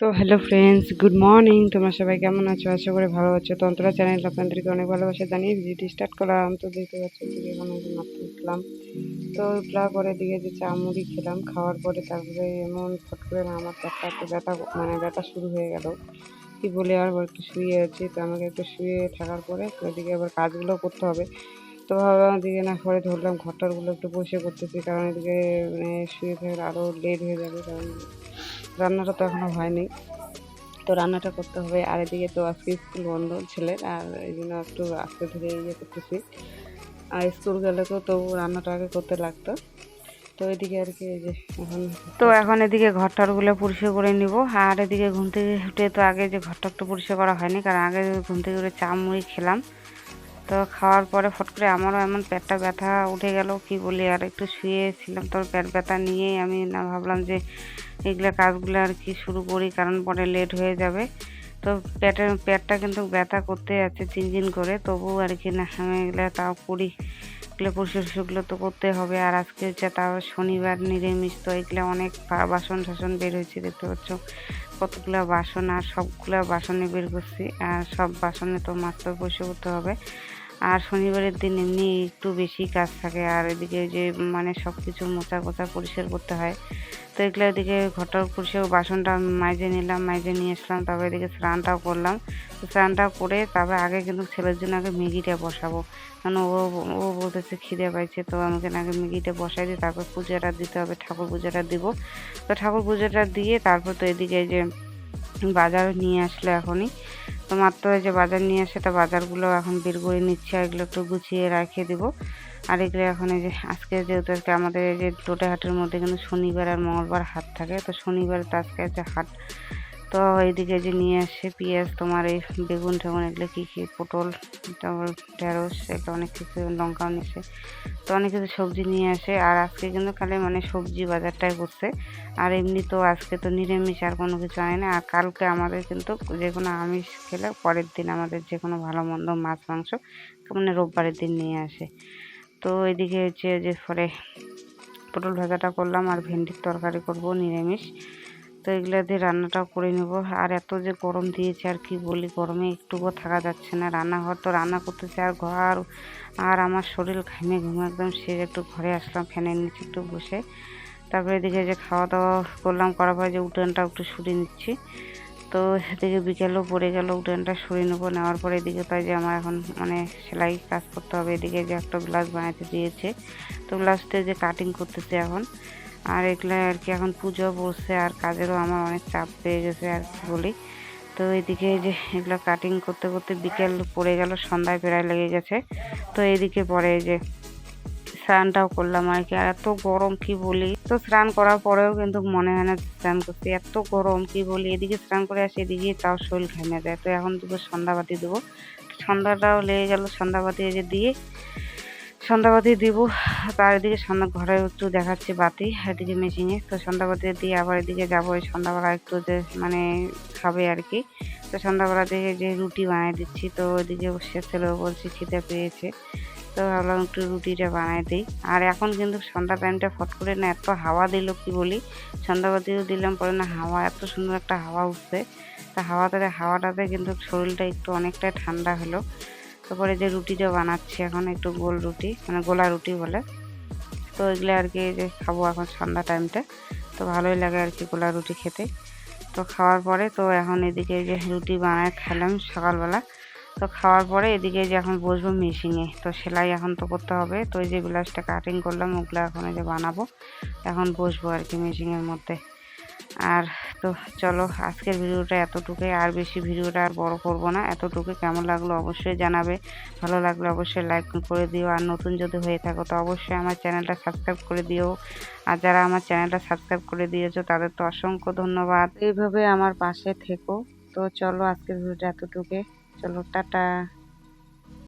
তো hello friends good morning তোমরা সবাই কেমন আছো? আশা করে ভালো আছো। তন্ত্রা চ্যানেল আপনাদেরকে অনেক ভালোবাসা জানিয়ে ভিডিওটি স্টার্ট করলাম। তো দেখতে পাচ্ছি যে এখন মাত্র উঠলাম। তো উঠলার পরে দিকে যে চা মুড়ি খেলাম, খাওয়ার পরে তারপরে এমন ফট করে না আমার পেটটা একটু ব্যথা মানে ব্যথা শুরু হয়ে গেল। কি বলে, আর একটু শুয়ে আছি। তো আমাকে একটু শুয়ে থাকার পরে তো এদিকে আবার কাজগুলো করতে হবে। তো ভাবলাম এদিকে না পরে ধরলাম ঘরটারগুলো একটু বসে করতেছি, কারণ এদিকে মানে শুয়ে থাকলে আরও লেট হয়ে যাবে, কারণ রান্নাটা তো এখনও হয়নি। তো রান্নাটা করতে হবে। আর এদিকে তো আজকে স্কুল বন্ধ ছেলের আর এই জন্য একটু আস্তে ধীরে ইয়ে করতেছি। আর স্কুল গেলে তো তবু রান্নাটা আগে করতে লাগতো। তো এদিকে আর কি এই যে এখন তো এখন এদিকে ঘরটারগুলো পরিষ্কার করে নিব। আর এদিকে ঘুম থেকে উঠে তো আগে যে ঘরটা একটু পরিষ্কার করা হয়নি, কারণ আগে ঘুম থেকে উঠে চা মুড়ি খেলাম। তো খাওয়ার পরে ফট করে আমারও এমন পেটটা ব্যথা উঠে গেল, কি বলি, আর একটু শুয়েছিলাম তোর পেট ব্যথা নিয়েই আমি না ভাবলাম যে এগুলো কাজগুলো আর কি শুরু করি, কারণ পরে লেট হয়ে যাবে। তো পেটের, পেটটা কিন্তু ব্যথা করতে যাচ্ছে চিনচিন করে তবু আর কি না, আমি এগুলো তাও করি। এগুলো পরিষ্কার তো করতে হবে, আর আজকে হচ্ছে তাও শনিবার নিরামিষ, তো এগুলো অনেক বাসন টাসন বের হয়েছে, দেখতে পাচ্ছ। কতগুলো বাসন আর সবগুলো বাসনে বের করছি, আর সব বাসনে তো তো পরিষ্কার করতে হবে। আর শনিবারের দিন এমনি একটু বেশি কাজ থাকে, আর এদিকে যে মানে সব কিছু মোচা কোচা পরিষ্কার করতে হয়। তো এগুলো এদিকে ঘরটার পরিষ্কার বাসনটা মাইজে নিলাম, মাইজে নিয়ে আসলাম তারপর এদিকে স্নানটাও করলাম। তো স্নানটা করে তারপরে আগে কিন্তু ছেলের জন্য আগে ম্যাগিটা বসাবো। কারণ ও ও বলতেছে খিদে পাইছে, তো আমাকে আগে ম্যাগিটা বসাই দিই তারপর পূজাটা দিতে হবে, ঠাকুর পূজাটা দিব। তো ঠাকুর পূজাটা দিয়ে তারপর তো এদিকে যে বাজার নিয়ে আসলো এখনই। তো মাত্র যে বাজার নিয়ে আসে তা বাজারগুলো এখন বের করে নিচ্ছে আর এগুলো একটু গুছিয়ে রেখে দেবো। আর এগুলো এখন এই যে আজকে যেহেতু আজকে আমাদের এই যে টোটে হাটের মধ্যে কিন্তু শনিবার আর মঙ্গলবার হাট থাকে, তো শনিবার তো আজকে আছে হাট তো এইদিকে যে নিয়ে আসে পেঁয়াজ, তোমার এই বেগুন টেগুন এগুলো কী কী, পটল, তারপর ঢেঁড়স, এগুলো অনেক কিছু লঙ্কাও নিয়েছে তো অনেক কিছু সবজি নিয়ে আসে। আর আজকে কিন্তু খালি মানে সবজি বাজারটাই করছে। আর এমনি তো আজকে তো নিরামিষ, আর কোনো কিছু হয় না। আর কালকে আমাদের কিন্তু যে কোনো আমিষ খেলে পরের দিন আমাদের যে কোনো ভালো মন্দ মাছ, মাংস মানে রোববারের দিন নিয়ে আসে। তো এদিকে হচ্ছে যে পরে পটল ভাজাটা করলাম, আর ভেন্ডির তরকারি করব নিরামিষ। তো এগুলো দিয়ে রান্নাটাও করে নেব। আর এত যে গরম দিয়েছে, আর কি বলি, গরমে একটুকুও থাকা যাচ্ছে না। রান্নাঘর তো রান্না করতেছে, আর ঘর, আর আমার শরীর ঘামে ঘুমে একদম সে একটু ঘরে আসলাম, ফ্যানের নিচে একটু বসে। তারপরে এদিকে যে খাওয়া দাওয়া করলাম, করার পরে যে উঠানটা একটু সরিয়ে নিচ্ছি। তো এদিকে বিকেলেও পড়ে গেল, উঠানটা সরিয়ে নেব। নেওয়ার পরে এদিকে তাই যে আমার এখন মানে সেলাই কাজ করতে হবে। এদিকে যে একটা গ্লাস বানাতে দিয়েছে, তো গ্লাসটা যে কাটিং করতেছে এখন। আর এগুলো আর কি, এখন পুজো বসছে আর কাজেরও আমার অনেক চাপ পেয়ে গেছে আর কি বলি। তো এদিকে যে এগুলো কাটিং করতে করতে বিকেল পড়ে গেল, সন্ধ্যায় প্রায় লেগে গেছে। তো এদিকে পরে যে স্নানটাও করলাম আর কি, আর এত গরম কি বলি। তো স্নান করার পরেও কিন্তু মনে হয় না স্নান করতে এত গরম কি বলি। এদিকে স্নান করে আসি, এদিকে তাও শরীর ঘেমে যায়। তো এখন দেবো সন্ধ্যাবাতি দেবো। সন্ধ্যাটাও লেগে গেল সন্ধ্যাবাতি যে দিয়ে সন্ধ্যাবাতি দিব। তার এদিকে সন্ধ্যা ঘরে একটু দেখাচ্ছি বাতি, এদিকে মেশিনে তো সন্ধ্যাবাতি দিয়ে আবার এদিকে যাব। ওই সন্ধ্যাবেলা একটু যে মানে খাবে আর কি। তো সন্ধ্যাবেলা দিকে যে রুটি বানিয়ে দিচ্ছি, তো ওইদিকে সে ছেলেও বলছি খিদে পেয়েছে। তো ভাবলাম একটু রুটিটা বানাই দিই। আর এখন কিন্তু সন্ধ্যা টাইমটা ফট করে না, এত হাওয়া দিল কি বলি? সন্ধ্যাবাতিও দিলাম, পরে না হাওয়া, এত সুন্দর একটা হাওয়া উঠছে। তা হাওয়াটাতে হাওয়াটাতে কিন্তু শরীরটা একটু অনেকটাই ঠান্ডা হলো। তারপরে যে রুটিটা বানাচ্ছি এখন একটু গোল রুটি মানে গোলা রুটি বলে। তো এগুলো আর কি যে খাব এখন সন্ধ্যা টাইমটা তো ভালোই লাগে আর কি গোলা রুটি খেতে। তো খাওয়ার পরে তো এখন এদিকে যে রুটি বানায় খেলাম সকালবেলা। তো খাওয়ার পরে এদিকে যে এখন বসবো মেশিনে তো সেলাই এখন তো করতে হবে। তো এই যে ব্লাউজটা কাটিং করলাম, ওগুলো এখন যে বানাবো। এখন বসবো আর কি মেশিনের মধ্যে। আর তো চলো আজকের ভিডিওটা এতটুকুই। আর বেশি ভিডিওটা আর বড় করব না। এতটুকু কেমন লাগল অবশ্যই জানাবে। ভালো লাগলে অবশ্যই লাইক করে দিও। আর নতুন যদি হয়ে থাকো, তো অবশ্যই আমার চ্যানেলটা সাবস্ক্রাইব করে দিও। আর যারা আমার চ্যানেলটা সাবস্ক্রাইব করে দিয়েছ, তাদের তো অসংখ্য ধন্যবাদ। এইভাবে আমার পাশে থেকো। তো চলো আজকের ভিডিওটা এতটুকু চলো, টাটা।